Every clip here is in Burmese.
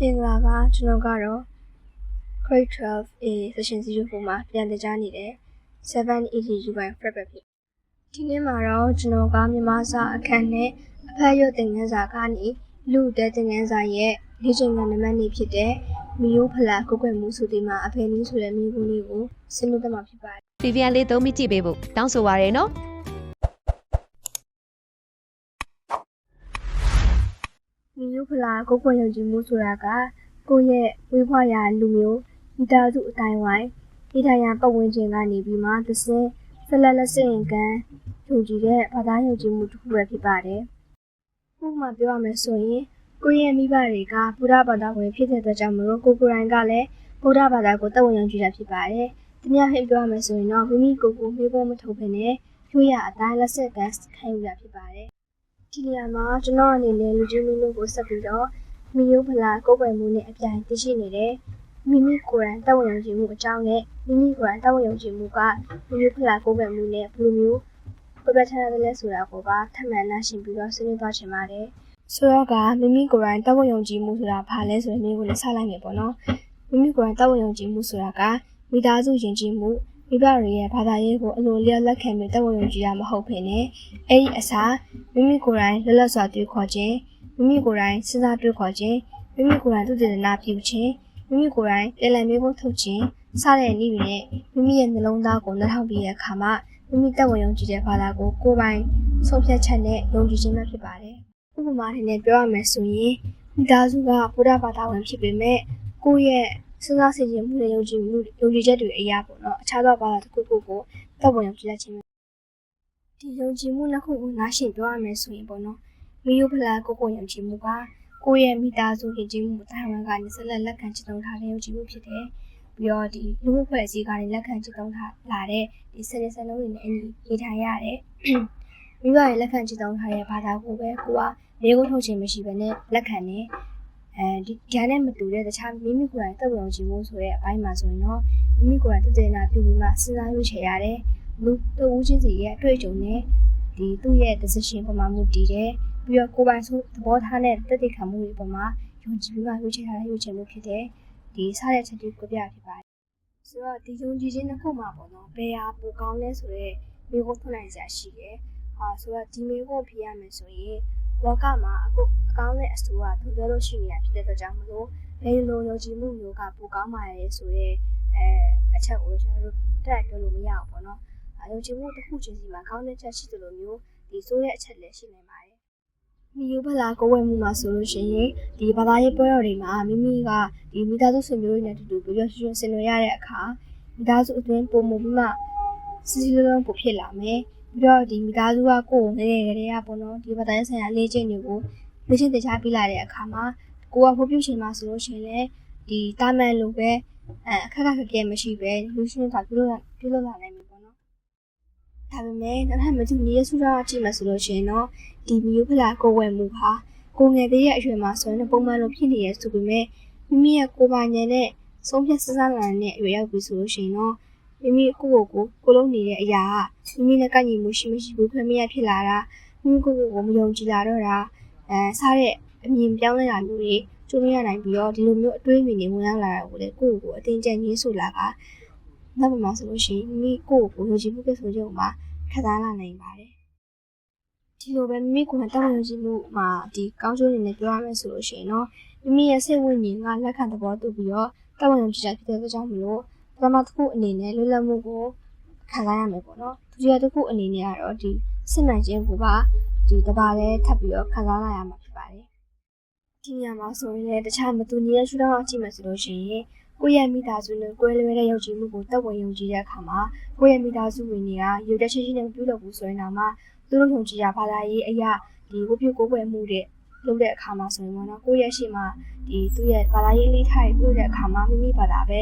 မင်္ဂလာပါကျွန်တော်ကတော့ Grade 12A Session 04မှာပြန်တင်ကြားနေတဲ့ 780 UI Prep ဖြစ်ဒီနေ့မှာတော့ကျွန်တော်ကမြန်မာစာအခန်းနဲ့အဖက်ရုပ်သင်ခန်းစာကနေလူတဲသင်ခန်းစာရဲ့လေ့ကျင့်ခန်းနံပါတ်2ဖြစ်တဲ့မီယိုဖလာကုတ်ကွယ်မှုဆိုဒီမှာအဖေနည်းဆိုတဲ့မိကုန်းလေးကိုဆင်းလို့တက်မှာဖြစ်ပါတယ် VPN လေးသုံးပြီးကြည့်ပေးဖို့တောင်းဆိုပါရယ်နော် မီယိုဖလာကုတ်ကွယ်ယုံကြည်မှုဆိုတာကကိုယ့်ရဲ့ဝေးဖွားရာလူမျိုးမိသားစုအတိုင်းဝိုင်းဒီထိုင်ရာပတ်ဝန်းကျင်ကနေပြီးမှသစင်းဆက်လက်လက်ဆင့်ကန်းယုံကြည်တဲ့ဘာသာယုံကြည်မှုတစ်ခုပဲဖြစ်ပါတယ်။ဥပမာပြောရမယ်ဆိုရင်ကိုယ့်ရဲ့မိဘတွေကဗုဒ္ဓဘာသာဝင်ဖြစ်တဲ့အတွက်ကြောင့်မလို့ကိုကိုယ်တိုင်ကလည်းဗုဒ္ဓဘာသာကိုတက်ဝင်ယုံကြည်တာဖြစ်ပါတယ်။ဒီနေ့ဟိပြောရမယ်ဆိုရင်တော့မိမိကိုယ်ကိုမျိုးပေါ်မထုတ်ဘဲနဲ့ရိုးရအတိုင်းလက်ဆင့်ကန်းခံယူတာဖြစ်ပါတယ်။ ဒီနေရာမှာကျွန်တော်အနေနဲ့လူကြီးမင်းတို့ကိုဆက်ပြီးတော့မီယိုဖလာကိုယ်ပိုင်မှုနဲ့အပြိုင်သိရှိနေတဲ့မိမိကိုယ်တိုင်တက်ဝင်ယုံကြည်မှုအကြောင်းနဲ့မိမိကိုယ်တိုင်တက်ဝင်ယုံကြည်မှုကမီယိုဖလာကိုယ်ပိုင်မှုနဲ့ဘယ်လိုမျိုးပြပြထန်တယ်လဲဆိုတာကိုပါထပ်မံနှရှင်းပြီးတော့ဆွေးနွေးသွားချင်ပါတယ်။ဆိုတော့ကမိမိကိုယ်တိုင်တက်ဝင်ယုံကြည်မှုဆိုတာဘာလဲဆိုတဲ့မျိုးကိုလည်းဆက်လိုက်မယ်ပေါ့နော်။မိမိကိုယ်တိုင်တက်ဝင်ယုံကြည်မှုဆိုတာကမိသားစုယဉ်ကျေးမှု မိဘတွေရဲ့ဘာသာရေးကိုအလိုလျောက်လက်ခံပြီးတက်ဝင်ယုံကြည်ရမဟုတ်ဘဲနဲ့အဲ့ဒီအစားမိမိကိုယ်တိုင်လွတ်လပ်စွာတွေးခေါ်ခြင်းမိမိကိုယ်တိုင်စဉ်းစားတွေးခေါ်ခြင်းမိမိကိုယ်တိုင်သူတည်နာပြုခြင်းမိမိကိုယ်တိုင်ပြန်လည်မျိုးကိုထုတ်ခြင်းစတဲ့နည်းတွေနဲ့မိမိရဲ့နှလုံးသားကိုနှထောင်ပြီးတဲ့အခါမှာမိမိတက်ဝင်ယုံကြည်တဲ့ဘာသာကိုကိုယ်ပိုင်ဆုံးဖြတ်ချက်နဲ့ယုံကြည်ခြင်းပဲဖြစ်ပါတယ်။ဥပမာအနေနဲ့ပြောရမယ်ဆိုရင်မိသားစုကဗုဒ္ဓဘာသာဝင်ဖြစ်ပေမဲ့ကိုယ့်ရဲ့ စဉ်းစားဆင်ခြင်မှုနဲ့ယုံကြည်မှုယုံကြည်ချက်တွေအရာပေါ့နော်အခြားသောဘာသာတစ်ခုခုကိုတက်ဝင်ယုံကြည်လက်ခြင်းပဲဒီယုံကြည်မှုနှစ်ခုကိုနားရှင်းပြောရမယ်ဆိုရင်ပေါ့နော်မိယုဖလာကိုကိုယုံကြည်မှုကကိုယ့်ရဲ့မိသားစုယဉ်ကျေးမှုတိုင်ဝမ်ကနေဆက်လက်လက်ခံချစ်သုံးထားတဲ့ယုံကြည်မှုဖြစ်တယ်ပြီးတော့ဒီလူမှုဖွဲ့စည်းကနေလက်ခံချစ်သုံးထားလာတဲ့ဒီစနစ်စလုံးတွေနဲ့အညီနေထိုင်ရတယ်မိဘရဲ့လက်ခံချစ်သုံးထားတဲ့ဘာသာကိုပဲကိုကလေးကိုထုတ်ခြင်းမရှိဘဲနဲ့လက်ခံနေ အဲဒီဒါနဲ့မတူတဲ့တခြားမိမိကိုယ်တိုင်တက်ဝင်အောင်ခြင်းမို့ဆိုတဲ့အပိုင်းမှာဆိုရင်တော့မိမိကိုယ်တိုင်တည်နာပြုပြီးမှစဉ်းစားရွေးချယ်ရတယ်လူတဦးချင်းစီရဲ့အတွေ့အကြုံနဲ့ဒီသူ့ရဲ့ decision ပုံမှန်မှုတည်တယ်ပြီးတော့ကိုယ်ပိုင်ဆိုသဘောထားနဲ့တက်တည်ခံမှုတွေပုံမှာယုံကြည်ပြီးမှရွေးချယ်ထားတဲ့ရွေးချယ်မှုဖြစ်တယ်ဒီစားတဲ့ချက်တွေကိုပြဖြစ်ပါတယ်ဆိုတော့ဒီယုံကြည်ခြင်းတစ်ခုမှာပေါ့နော်ဘယ်ဟာပိုကောင်းလဲဆိုတော့မိဖို့ထုတ်နိုင်စရာရှိတယ်ဟာဆိုတော့ဒီမိဖို့ဖြေရမယ်ဆိုရင် လောကမှာအခုအကောင်းနဲ့အဆိုးကသူပြောလို့ရှိနေတာဖြစ်တဲ့အတွက်ကြောင့်မလို့ဘယ်လိုယုံကြည်မှုမျိုးကပိုကောင်းပါလဲဆိုတော့အဲအချက်ကိုကျွန်တော်တို့တက်ပြောလို့မရဘူးပေါ့နော်။ယုံကြည်မှုတစ်ခုချင်းစီမှာကောင်းတဲ့ချက်ရှိသလိုမျိုးဒီဆိုးတဲ့အချက်လည်းရှိနေပါတယ်။မိယူဖလာကိုဝယ်မှုမှာဆိုလို့ရှိရင်ဒီဘာသာရေးပွဲတော်တွေမှာမိမိကဒီမိသားစုဆွေမျိုးတွေနဲ့အတူတူပြောပြောရွှင်ရွှင်ဆင်နွှဲရတဲ့အခါမိသားစုအတွင်းပုံမှုပြီးမှစီစီလုံးလုံးပိုဖြစ်လာမယ်။ ပြီးတော့ဒီမိသားစုကကိုယ်ငယ်ငယ်ကလေးကပေါ့နော်ဒီဘာသာရေးဆိုင်ရာလေ့ကျင့်တွေကိုလေ့ကျင့်သင်ကြားပြလာတဲ့အခါမှာကိုကဖို့ပြုရှင်မှာဆိုလို့ရှိရင်လည်းဒီတာမန်လိုပဲအဲအခက်အခဲပြမရှိပဲလူရှင်းတာပြုလို့ပြုလို့လာနိုင်ပြီပေါ့နော်ဒါပေမဲ့နောက်ထပ်မတူညီရဲ့ဆူတာကြည့်မှဆိုလို့ရှိရင်တော့ဒီမီယိုဖလာကိုဝယ်မှုဟာကိုငယ်သေးရဲ့အရွယ်မှာဆိုရင်ပုံမှန်လိုဖြစ်နေရဆိုပေမဲ့မိမိရဲ့ကိုပါညံနဲ့ဆုံးဖြတ်စစလာတဲ့အရွယ်ရောက်ပြီဆိုလို့ရှိရင်တော့ မိမိကိုကိုကိုကိုလုံးနေတဲ့အရာကမိမိနဲ့ကန့်ညီမှုရှိမရှိဘူးခွင့်မရဖြစ်လာတာမိမိကိုကိုကိုမယုံကြည်လာတော့တာအဲစားတဲ့အမြင်ပြောင်းလဲတာမျိုးတွေကျုံရနိုင်ပြီးတော့ဒီလိုမျိုးအတွေးအမြင်တွေဝင်ရောက်လာတာကိုလေကိုယ့်ကိုယ်အတင်းကျပ်ငင်းဆိုလာကနောက်မှဆိုလို့ရှိရင်မိကိုယ့်ကိုယ်ယုံကြည်မှုကဆိုကြုံမှာခံစားလာနိုင်ပါတယ်ဒီလိုပဲမိမိကိုယ်ကတောင်းယုံကြည်မှုမှာဒီကောင်းကျိုးအနေနဲ့ပြောရမယ်ဆိုလို့ရှိရင်တော့မိမိရဲ့စိတ်ဝိညာဉ်ကလက်ခံသဘောတူပြီးတော့တောင်းယုံကြည်တာဖြစ်တဲ့အတွက်ကြောင့်မလို့ ပထမတစ်ခုအနေနဲ့လွတ်လပ်မှုကိုခံစားရမယ်ပေါ့နော်ဒုတိယတစ်ခုအနေနဲ့ကတော့ဒီစစ်မှန်ခြင်းကိုပါဒီတပါးလဲထပ်ပြီးတော့ခံစားလာရမှာဖြစ်ပါတယ်ဒီညမှာဆိုရင်လည်းတခြားမတူညီတဲ့ရှုထောင့်အကြည့်မှဆိုလို့ရှိရင်ကိုယ့်ရဲ့မိသားစုနဲ့ကိုယ်လွယ်တဲ့ယုံကြည်မှုကိုတက်ဝင်ယုံကြည်တဲ့အခါမှာကိုယ့်ရဲ့မိသားစုဝင်တွေကရုပ်တက်ရှိရှိနဲ့ပြုလုပ်ဘူးဆိုရင်တော့မှသူတို့ယုံကြည်ရဘာသာရေးအရာဒီဝိပုကိုယ်ွယ်မှုတဲ့လုပ်တဲ့အခါမှာဆိုရင်ပေါ့နော်ကိုယ့်ရဲ့ရှိမှဒီသူ့ရဲ့ဘာသာရေးလေးထားပြုလုပ်တဲ့အခါမှာမိမိဘာသာပဲ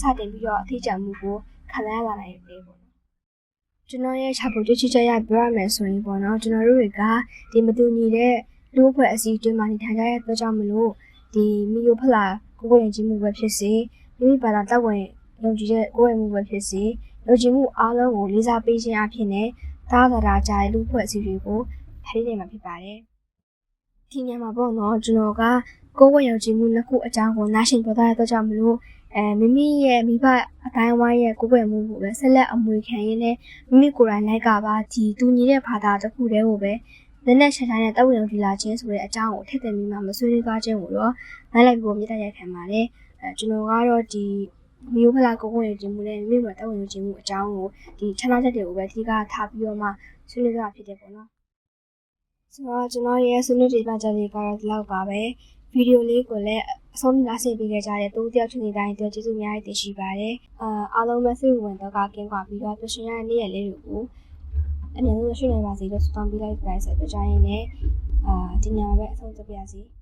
စတင်ပြီးတော့အထီးကျန်မှုကိုခံရလာနိုင်တယ်ပေါ့နော်ကျွန်တော်ရဲ့ခြားဖို့တချိချက်ရပြောရမယ်ဆိုရင်ပေါ့နော်ကျွန်တော်တို့တွေကဒီမတူညီတဲ့လူ့အဖွဲ့အစည်းတွင်းမှာနေထိုင်ကြရတဲ့အတွက်ကြောင့်မလို့ဒီမီယိုဖလာကိုကိုယဉ်ကျေးမှုပဲဖြစ်စေမိမိဘာသာတက်ဝင်ယုံကြည်တဲ့ကိုယ်ဝင်မှုပဲဖြစ်စေယုံကြည်မှုအားလုံးကိုလေးစားပေးခြင်းအဖြစ်နဲ့သာသနာကြားတဲ့လူ့အဖွဲ့အစည်းတွေကိုဖန်တီးနေမှာဖြစ်ပါတယ်ဒီညမှာပေါ့နော်ကျွန်တော်ကကိုယ်ဝယုံကြည်မှုနှစ်ခုအကြောင်းကိုနားရှင်ပြောသားရတော့ကြောင့်မလို့ အဲမိမိရဲ့မိဘအတိုင်းဝိုင်းရဲ့ကိုယ်ဝယ်မှုကိုပဲဆက်လက်အမွေခံရင်းနဲ့မိမိကိုယ်တိုင်လိုက်ကပါဒီတူညီတဲ့ဘာသာတစ်ခုတည်းကိုပဲနည်းနည်းချာချာနဲ့တောက်ဝင်ဒီလာခြင်းဆိုတဲ့အကြောင်းကိုထည့်သွင်းပြီးမှမဆွေးနွေးသွားခြင်းကိုတော့နားလည်ပြီးဖို့မြတ်တရက်ခံပါတယ်အဲကျွန်တော်ကတော့ဒီမျိုးဖလာကိုယ်ဝယ်ခြင်းမှုနဲ့မိမိတို့တောက်ဝင်ခြင်းမှုအကြောင်းကိုဒီဌာနချက်တွေကိုပဲအဓိကထားပြီးတော့မှဆွေးနွေးကြတာဖြစ်တယ်ပေါ့နော်ဆိုတော့ကျွန်တော်ရဲ့ဆွေးနွေးဒီပတ်ချက်လေးကတော့ဒီလောက်ပါပဲဗီဒီယိုလေးကိုလည်း အဆုံးထိနားဆင်ပေးကြကြတဲ့တူတယောက်ချင်းစီတိုင်းအတွက်ကျေးဇူးအများကြီးတင်ရှိပါတယ်။အာအားလုံးပဲစိတ်ဝင်တော့ကကင်းကွာပြီးတော့ပျော်ရွှင်ရတဲ့နေ့ရက်လေးတွေကိုအမြဲတမ်းရှိနေပါစေလို့ဆုတောင်းပေးလိုက်ပါဆက်ကြရင်လည်းအာဒီညမှာပဲအဆုံးသတ်ပါစီ။